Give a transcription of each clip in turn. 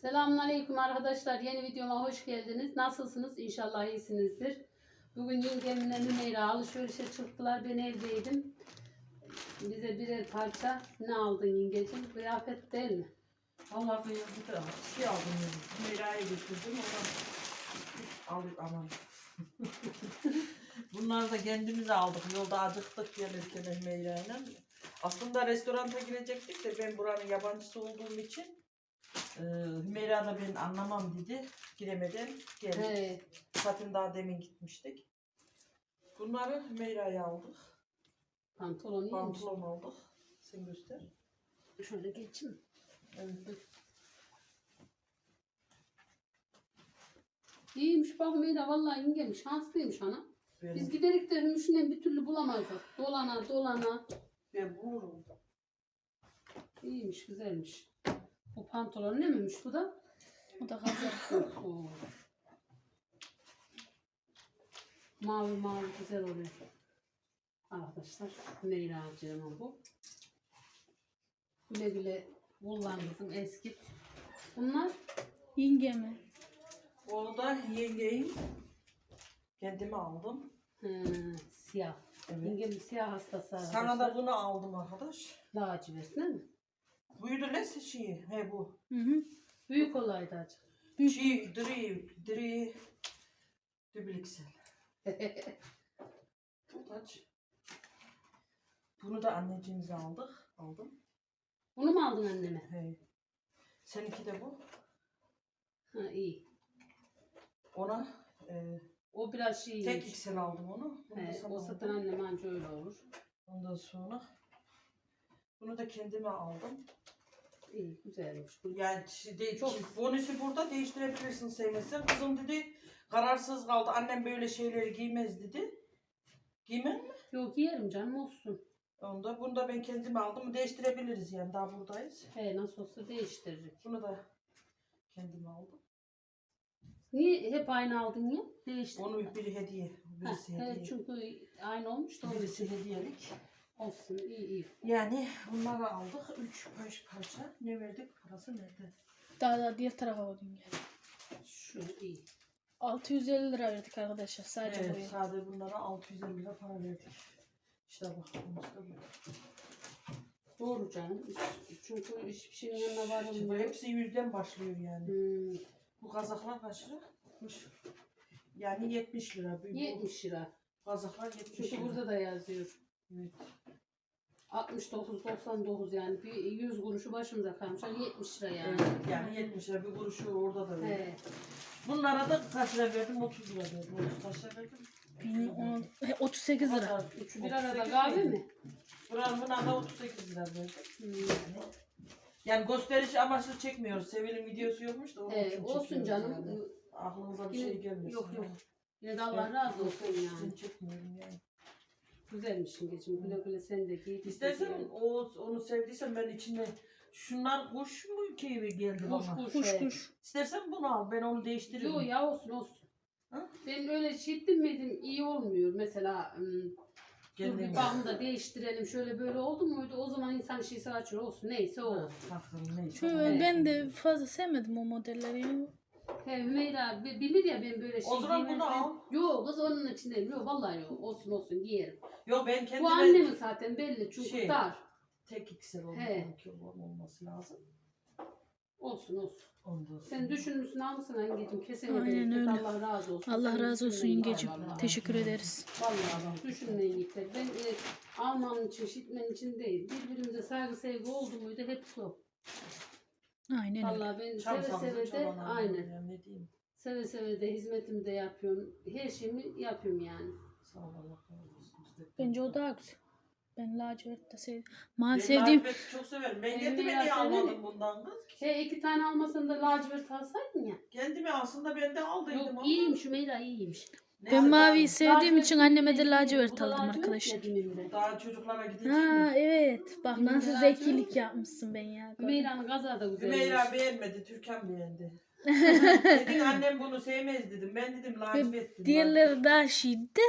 Selamünaleyküm arkadaşlar. Yeni videoma hoş geldiniz. Nasılsınız? İnşallah iyisinizdir. Bugün yengemle Hümeyra alışverişe çıktılar. Ben evdeydim. Bize birer parça ne aldın yengeciğim? Kıyafet değil mi? Vallahi kıyafet ama şey aldım dedim. Meyra'ya götürdüm oradan. Al aman. Bunları da kendimiz aldık. Yolda acıktık gelirken Meyra'yla. Aslında restoranta girecektik de ben buranın yabancısı olduğum için e, Hümeyra da ben anlamam dedi. Giremeden geldik. He. Zaten daha demin gitmiştik. Bunları Hümeyra'ya aldık. Pantolon iyiymiş. Pantolon aldık. Sen göster. Şöyle geçeyim. Evet. İyiymiş bak Hümeyra. Vallahi yengem şanslıymış ana. Biz Benim, giderik de Hümüş'ünden bir türlü bulamazdık. Dolana dolana. ben bulurum. İyiymiş güzelmiş. Bu pantolon ne miymiş bu da? O da hazır. Oo. Mavi mavi güzel oluyor. Arkadaşlar Meyra'cığımın bu. Güle güle kullan kızım eskit. Bunlar Yenge mi? Onu da yengeyim. Kendime aldım. hı, siyah. Evet. Yengem siyah hastası arkadaşlar. Sana da bunu aldım arkadaş. Lacivert değil mi? Buydu ne şeyi? He bu. Hı hı. Büyük olaydı acı. Şey, dri, dri, dübliksel. Bu kaç? Bunu da anneciğimize aldık. Aldım. Bunu mu aldın anneme? He. Seninki de bu. Ha iyi. Ona e, O biraz şey tek iksel aldım onu. Bunu da He, sana o aldım. satan annem anca öyle olur. Ondan sonra bunu da kendime aldım. İyi güzelmiş. Bu Yani şi- de, Çok- Çok. bonusu burada değiştirebilirsin sevmezsen. Kızım dedi kararsız kaldı. Annem böyle şeyleri giymez dedi. Giymem mi? Yok giyerim canım olsun. Onda bunu da ben kendime aldım. Değiştirebiliriz yani daha buradayız. He nasıl olsa değiştiririk. Bunu da kendime aldım. Niye hep aynı aldın ya? Değiştir. Onu biri hediye. Birisi he, hediye. çünkü aynı olmuş da onun Birisi hediyelik. Olsun iyi iyi. Yani bunları aldık. Üç beş parça. Ne verdik? Parası nerede? Daha da diğer tarafa koydum yani. Şu iyi. 650 lira verdik arkadaşlar sadece Evet, buraya. sadece bunlara 650 lira para verdik. İşte bak. bu. Doğru canım. Çünkü hiçbir şeyin yanına varılmıyor. hepsi yüzden başlıyor yani. Hmm, Bu kazaklar kaç lira? Yani 70 lira. Bu- bu 70 lira. Kazaklar 70 Çünkü lira. burada da yazıyor. Evet. 69-99 yani bir 100 kuruşu başımıza kalmış. Yani 70 lira yani. Evet, yani 70 lira bir kuruşu orada da öyle. He. Bunlara da kaç lira verdim? 30 lira verdim. 30 kaç lira verdim? Bilmiyorum, onu- he, 38 lira. Üçü bir arada 38 kahve mi? Buranın buna da 38 lira verdim. Hmm. Yani, yani gösteriş amaçlı çekmiyoruz. Sevil'in videosu yokmuş da onun He, için olsun canım. yani. Aklınıza bir şey gelmesin. Yok yok. Yine de Allah razı olsun yani. çekmiyorum yani. Güzelmiş geçim. Güle güle sen de giy. İstersen o, onu sevdiysen ben içine şunlar kuş mu ki geldi Kuş bana? kuş. Kuş kuş. İstersen bunu al ben onu değiştiririm. Yok ya olsun olsun. Ha? Ben öyle ettim miydim iyi olmuyor. Mesela ım, dur bir bakım da değiştirelim şöyle böyle oldu muydu o zaman insan şeysi açıyor olsun neyse o olsun. Tatlım neyse. Şöyle ben de fazla sevmedim o modelleri. He Hümeyra bi- bilir ya ben böyle şey O zaman bunu giymezsem- al. Yok kız onun içinde yok vallahi yok olsun olsun giyerim. Yok ben kendime Bu annemin zaten belli çünkü Şey, dar. tek iksir He. olması, olması lazım. Olsun olsun. Ondan Sen sonra. düşünmüşsün almışsın yengecim kesin Aynen bereket, öyle. Allah razı olsun. Allah razı olsun yengecim. Teşekkür ederiz. Vallahi bak düşünmeyin yeter. Ben e, almanın için, şitmenin için değil. Birbirimize saygı sevgi oldu muydu hepsi o. Aynen öyle. Vallahi ben Çam seve sakızı seve de aynen. ne diyeyim. Seve seve de hizmetimi de yapıyorum. Her şeyimi yapıyorum yani. Sağ ol Allah razı olsun. Biz de- Bence o daha güzel. Ben lacivert de sevdim. Mavi Ben sevdiğim laciverti çok severim. Ben Benim kendime niye severim. almadım bundan kız? Şey iki tane almasan da lacivert alsaydın ya. Kendime aslında ben de aldıydım Yok ama. iyiymiş Hümeyra iyiymiş. Ben maviyi sevdiğim için anneme de lacivert aldım arkadaşlar. dedim. Daha çocuklara gideceğim. Ha evet. Bak nasıl zekilik yapmışsın ben ya. Hümeyra'nın kazağı da güzelmiş. Hümeyra beğenmedi, Türkan beğendi. Dedin annem bunu sevmez dedim. Ben dedim lacivert dedim. Diğerleri daha de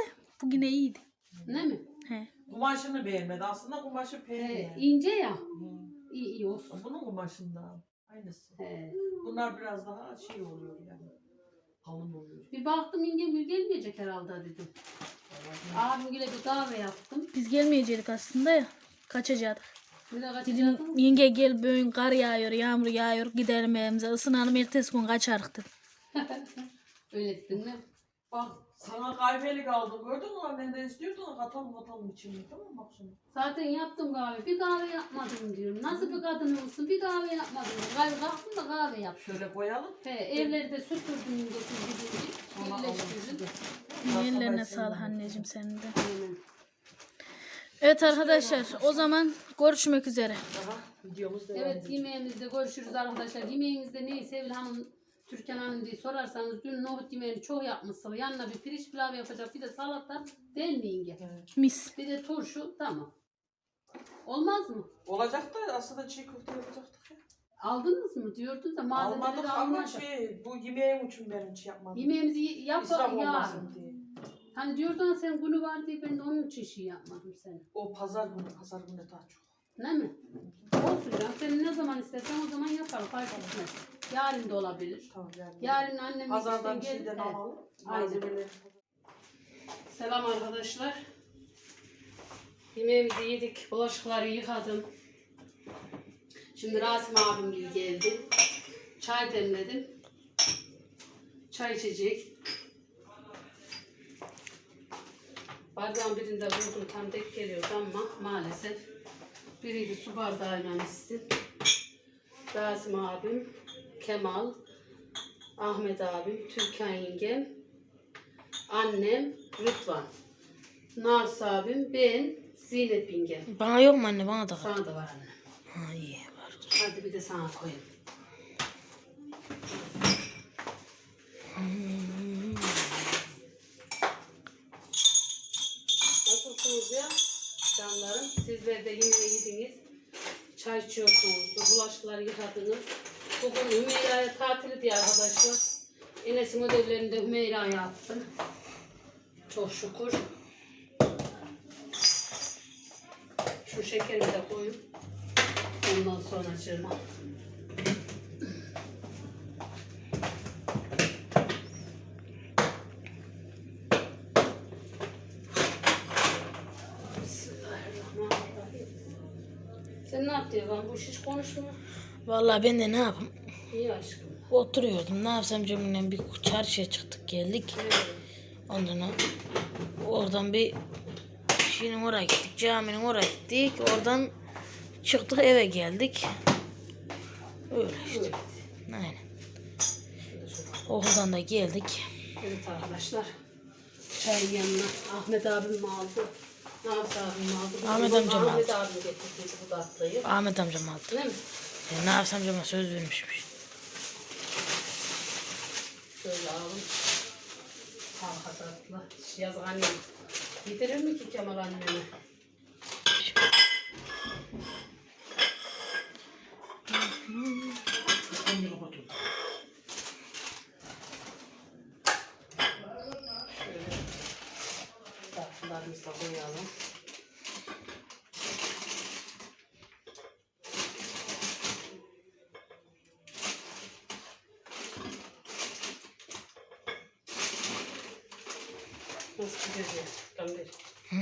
bugüne iyiydi. Ne mi? He. Kumaşını beğenmedi. Aslında kumaşı Ee, peynir. ince ya. Hmm. İyi iyi olsun. Bunun kumaşından. Aynısı. He. Bunlar biraz daha şey oluyor yani. Kalın oluyor. Bir baktım yengem gelmeyecek herhalde dedim. Abim güle bir kahve yaptım. Biz gelmeyecektik aslında ya. Kaçacaktık. Bir de Dedim yenge gel bugün kar yağıyor, yağmur yağıyor. Gidelim evimize. Isınalım ertesi gün kaçarık dedim. Öyle dedin mi? Bak sana kahvelik aldım. Gördün mü annen de istiyordun. Katalım katalım içini. Tamam mı? Bak şimdi. Zaten yaptım kahve. Bir kahve yapmadım diyorum. Nasıl bir kadın olsun bir kahve yapmadım. Kahve kalktım da kahve yaptım. Şöyle koyalım. He, evleri de süpürdüm süpürdüm. Sonra Birleştirdim. Ellerine sağlık anneciğim senin de. Aynen. Evet arkadaşlar o zaman görüşmek üzere. Daha videomuz devam Evet edecek. yemeğimizde görüşürüz arkadaşlar. Yemeğinizde ne Sevil Hanım, Türkan Hanım diye sorarsanız dün nohut yemeğini çok yapmışsınız. Yanına bir pirinç pilav yapacak bir de salata değil mi yenge? Evet. Mis. Bir de turşu tamam. Olmaz mı? Olacak da aslında çiğ köfte yapacaktık ya. Aldınız mı diyordunuz da Almadık malzemeleri ama almadık. şey bu yemeğim için ben hiç yapmadım. Yemeğimizi yap İsraf yarın. olmasın diye. Hani diyordun sen günü var diye ben de onun için şey yapmadım seni. O pazar günü, pazar günü daha çok. Ne mi? Olsun ya. Sen ne zaman istersen o zaman yaparım. Fark etmez. Yarın da olabilir. Tamam yani. Yarın annem Pazardan işten şeyden gelir. Alalım. Malzemeleri. Selam arkadaşlar. Yemeğimizi yedik. Bulaşıkları yıkadım. Şimdi Rasim abim geldi. Çay demledim. Çay içecek. Bardağın birinde buldum tam denk geliyordu ama maalesef biriydi su bardağıyla içsin. Rasim abim, Kemal, Ahmet abim, Türkan yengem, annem Rıdvan, Nars abim, ben, Zeynep yengem. Bana yok mu anne bana da. Sana da var anne. Ha iyi var. Hadi bir de sana koyayım. Nasılsınız ya canlarım? Sizler de yemeği yediniz. Çay içiyorsunuz. Bulaşıkları yıkadınız. Bugün Hümeyra'ya tatili diye arkadaşlar. Enes'in ödevlerini de Hümeyra'ya yaptım. Çok şükür. Şu şekeri de koyun. Ondan sonra çırma. Sen ne yaptın lan? Bu hiç konuşma. Vallahi ben de ne yapayım? İyi aşkım. Oturuyordum. Ne yapsam Cemil'le bir çarşıya çıktık geldik. Evet. Ondan oradan bir şeyin oraya gittik. Caminin oraya gittik. Oradan çıktık eve geldik. Öyle işte. Evet. Aynen. Okuldan da geldik. Evet arkadaşlar. Çayın yanına Ahmet abim aldı? Nabız abim aldı? Ahmet amcam Ahmet aldı. abim getirdi bu tatlıyı. Ahmet amcam aldı. Değil mi? E, ne yapsam amcama söz vermişmiş. Şöyle alalım. Halka tatlı. Yazık annem. Yedirir mi ki Kemal anneme? Şöyle Hı.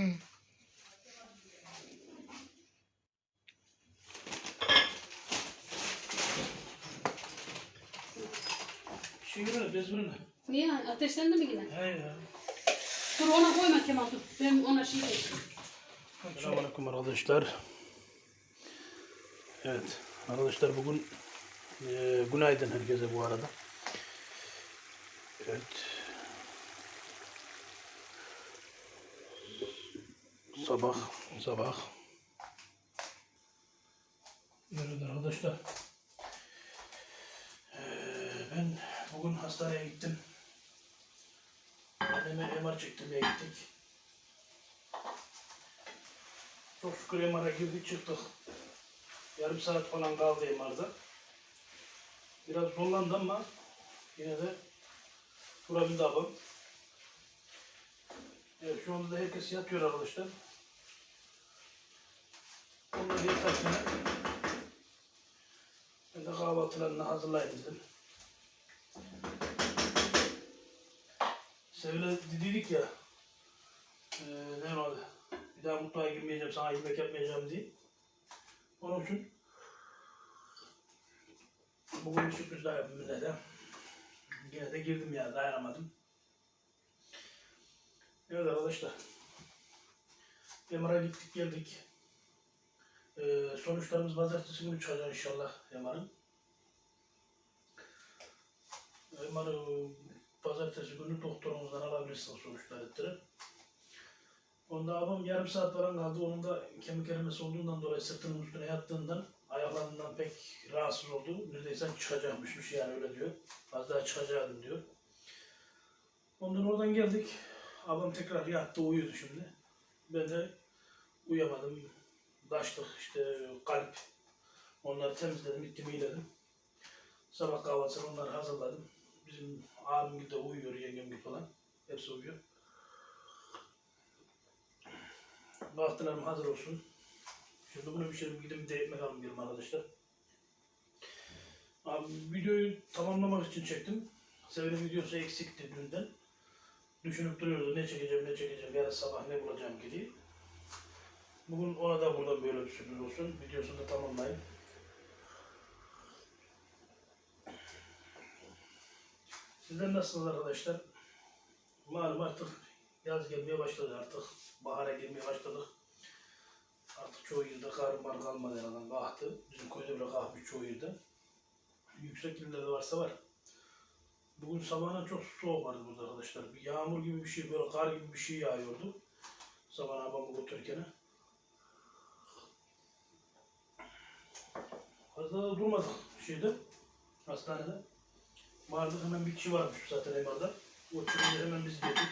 Şey ver, bez ver. Niye? Ateşlendi mi yine? Ya. Dur ona koyma Kemal dur. Ben ona şey koyayım. Selamünaleyküm arkadaşlar. Evet arkadaşlar bugün e, günaydın herkese bu arada. Evet. Sabah sabah. Evet arkadaşlar. E, ben bugün hastaneye gittim. Anneme MR çektirmeye gittik. Çok şükür MR'a girdik çıktık. Yarım saat falan kaldı MR'da. Biraz zorlandı ama yine de durabildi abim. Evet şu anda da herkes yatıyor arkadaşlar. Onlar yatarken ben de kahvaltılarını hazırlayın dedim. Sevil'e dedik ya, eee ne var, bir daha mutfağa girmeyeceğim, sana yemek yapmayacağım diye. Onun için bugün bir sürpriz daha yapayım millete. Yine de girdim ya, dayanamadım. Evet arkadaşlar. MR'a gittik geldik. Ee, sonuçlarımız pazartesi günü çıkacak inşallah MR'ın. MR'ı pazartesi günü doktorumuzdan alabilirsiniz sonuçlar ettirip. Onda abim yarım saat falan kaldı. Onun da kemik erimesi olduğundan dolayı sırtının üstüne yattığından ayaklarından pek rahatsız oldu. Neredeyse çıkacakmışmış yani öyle diyor. Az daha çıkacaktım diyor. Ondan oradan geldik. Abim tekrar yattı uyudu şimdi. Ben de uyuyamadım. Daşlık işte kalp. Onları temizledim, gittim iyiledim. Sabah kahvaltısını onları hazırladım. Bizim abim de uyuyor, yengem gibi falan. Hepsi uyuyor. Bahtılarım hazır olsun. Şimdi bunu şey gidip de ekmek alayım gelin arkadaşlar. Abi videoyu tamamlamak için çektim. Sevenin videosu eksikti dünden. Düşünüp duruyordu ne çekeceğim ne çekeceğim yarın sabah ne bulacağım diye. Bugün ona da burada böyle bir sürpriz olsun. Videosunu da tamamlayayım. Sizler nasılsınız arkadaşlar? Malum artık yaz gelmeye başladı artık. Bahara girmeye başladık. Artık çoğu yerde kar var kalmadı herhalde kalktı. Bizim köyde bile kalkmış çoğu yerde. Yüksek illerde varsa var. Bugün sabahına çok soğuk vardı burada arkadaşlar. Bir yağmur gibi bir şey, böyle kar gibi bir şey yağıyordu. Sabah abamı götürürken. Fazla da durmadık şeyde, hastanede. Vardık hemen bir kişi varmış zaten MR'da. O kişiyle hemen biz geldik.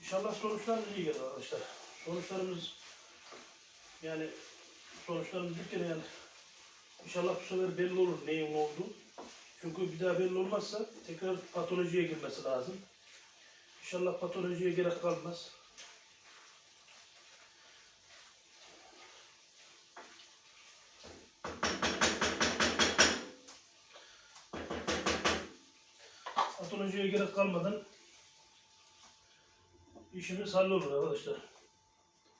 İnşallah sonuçlarımız iyi gelir arkadaşlar. Sonuçlarımız yani sonuçlarımız bir kere yani İnşallah bu sefer belli olur neyin olduğu. Çünkü bir daha belli olmazsa tekrar patolojiye girmesi lazım. İnşallah patolojiye gerek kalmaz. Patolojiye gerek kalmadan işimiz hallolur arkadaşlar.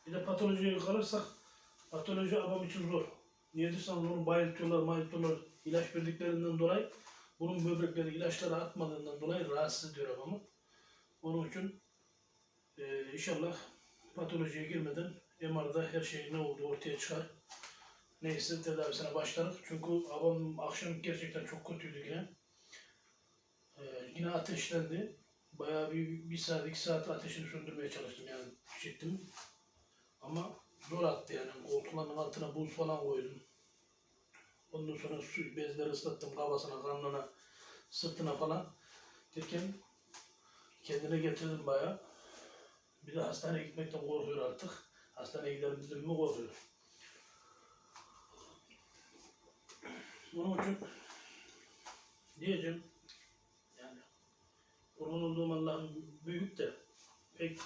Bir de patolojiye kalırsak patoloji adam için zor. Niye dersen onu bayıltıyorlar, bayıltıyorlar ilaç verdiklerinden dolayı bunun böbrekleri ilaçları atmadığından dolayı rahatsız ediyor adamı. Onun için e, inşallah patolojiye girmeden MR'da her şey ne oldu ortaya çıkar. Neyse tedavisine başlarız. Çünkü babam akşam gerçekten çok kötüydü yine. E, yine ateşlendi. Bayağı bir, bir saat, iki saat ateşini söndürmeye çalıştım yani çektim. Ama zor attı yani. Koltukların altına buz falan koydum. Ondan sonra su bezleri ıslattım kafasına, karnına, sırtına falan. Derken kendine getirdim bayağı. Bir de hastaneye gitmekten korkuyor artık. Hastaneye gidelim dedim mi korkuyor. Onun için diyeceğim kurban olduğum Allah'ın büyük de pek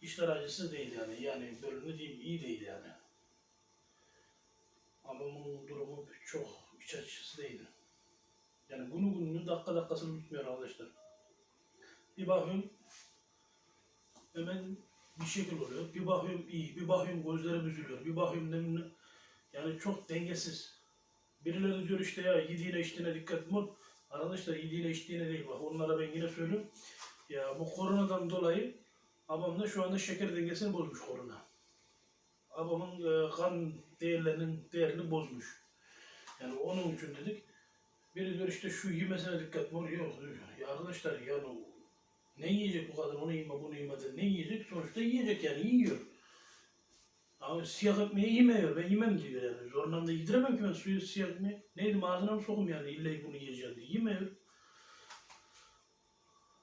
işler acısı değil yani. Yani ne diyeyim iyi değil yani. Bunun durumu çok iç açıcısı değil. Yani günü gününü dakika dakikasını tutmuyor arkadaşlar. Bir bakıyorum hemen bir şekil oluyor. Bir bakıyorum iyi, bir bakıyorum gözleri büzülüyor, bir bakıyorum ne- Yani çok dengesiz. Birileri diyor işte ya yediğine içtiğine dikkat et. Arkadaşlar yediğine içtiğine değil bak onlara ben yine söylüyorum. Ya bu koronadan dolayı babam da şu anda şeker dengesini bozmuş korona. Babamın e, kan değerlerinin değerini bozmuş. Yani onun için dedik. Biri diyor işte şu yemesine dikkat mi Yok diyor. Ya arkadaşlar yani ne yiyecek bu kadın onu yeme bunu yeme ne yiyecek sonuçta yiyecek yani yiyor. Ama siyah ekmeği yemiyor ben yemem diyor yani. Zorla da yediremem ki ben suyu siyah ekmeği. Neydi ağzına mı sokum yani illa bunu yiyeceğim diye. Yemiyor.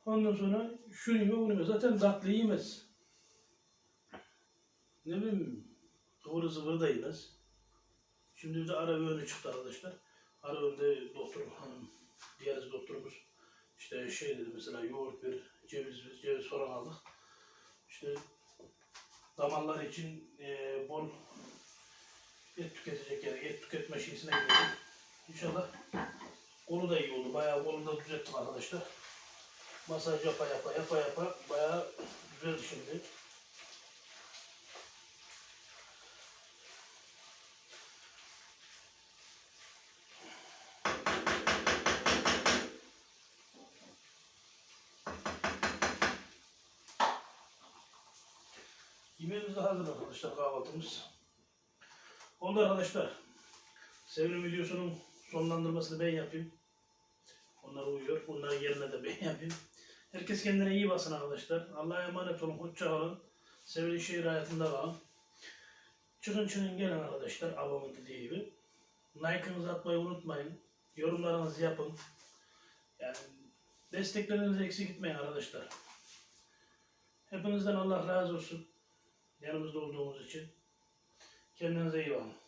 Ondan sonra şunu yeme bunu yeme. Zaten tatlı yemez. Ne bileyim kıvırı zıvırı da yemez. Şimdi bir de ara öğünü çıktı arkadaşlar. Ara öğünde doktor hanım, diğer doktorumuz işte şey dedi mesela yoğurt bir, ceviz bir, ceviz falan aldık. İşte damarlar için e, bol et tüketecek yere et tüketme şeysine gidiyor. İnşallah kolu da iyi oldu. Bayağı kolunu da düzelttim arkadaşlar. Masaj yapa yapa yapa yapa bayağı düzeldi şimdi. Yemeğimiz de hazır arkadaşlar kahvaltımız. Oldu arkadaşlar. Sevgili videosunun sonlandırmasını ben yapayım. Onlar uyuyor. Onların yerine de ben yapayım. Herkes kendine iyi basın arkadaşlar. Allah'a emanet olun. Hoşça kalın. Sevgili şehir hayatında kalın. Çıkın çıkın gelin arkadaşlar. Abamın dediği gibi. Like'ınızı atmayı unutmayın. Yorumlarınızı yapın. Yani desteklerinizi eksik gitmeyin arkadaşlar. Hepinizden Allah razı olsun. Yanımızda olduğumuz için. Kendinize iyi bakın.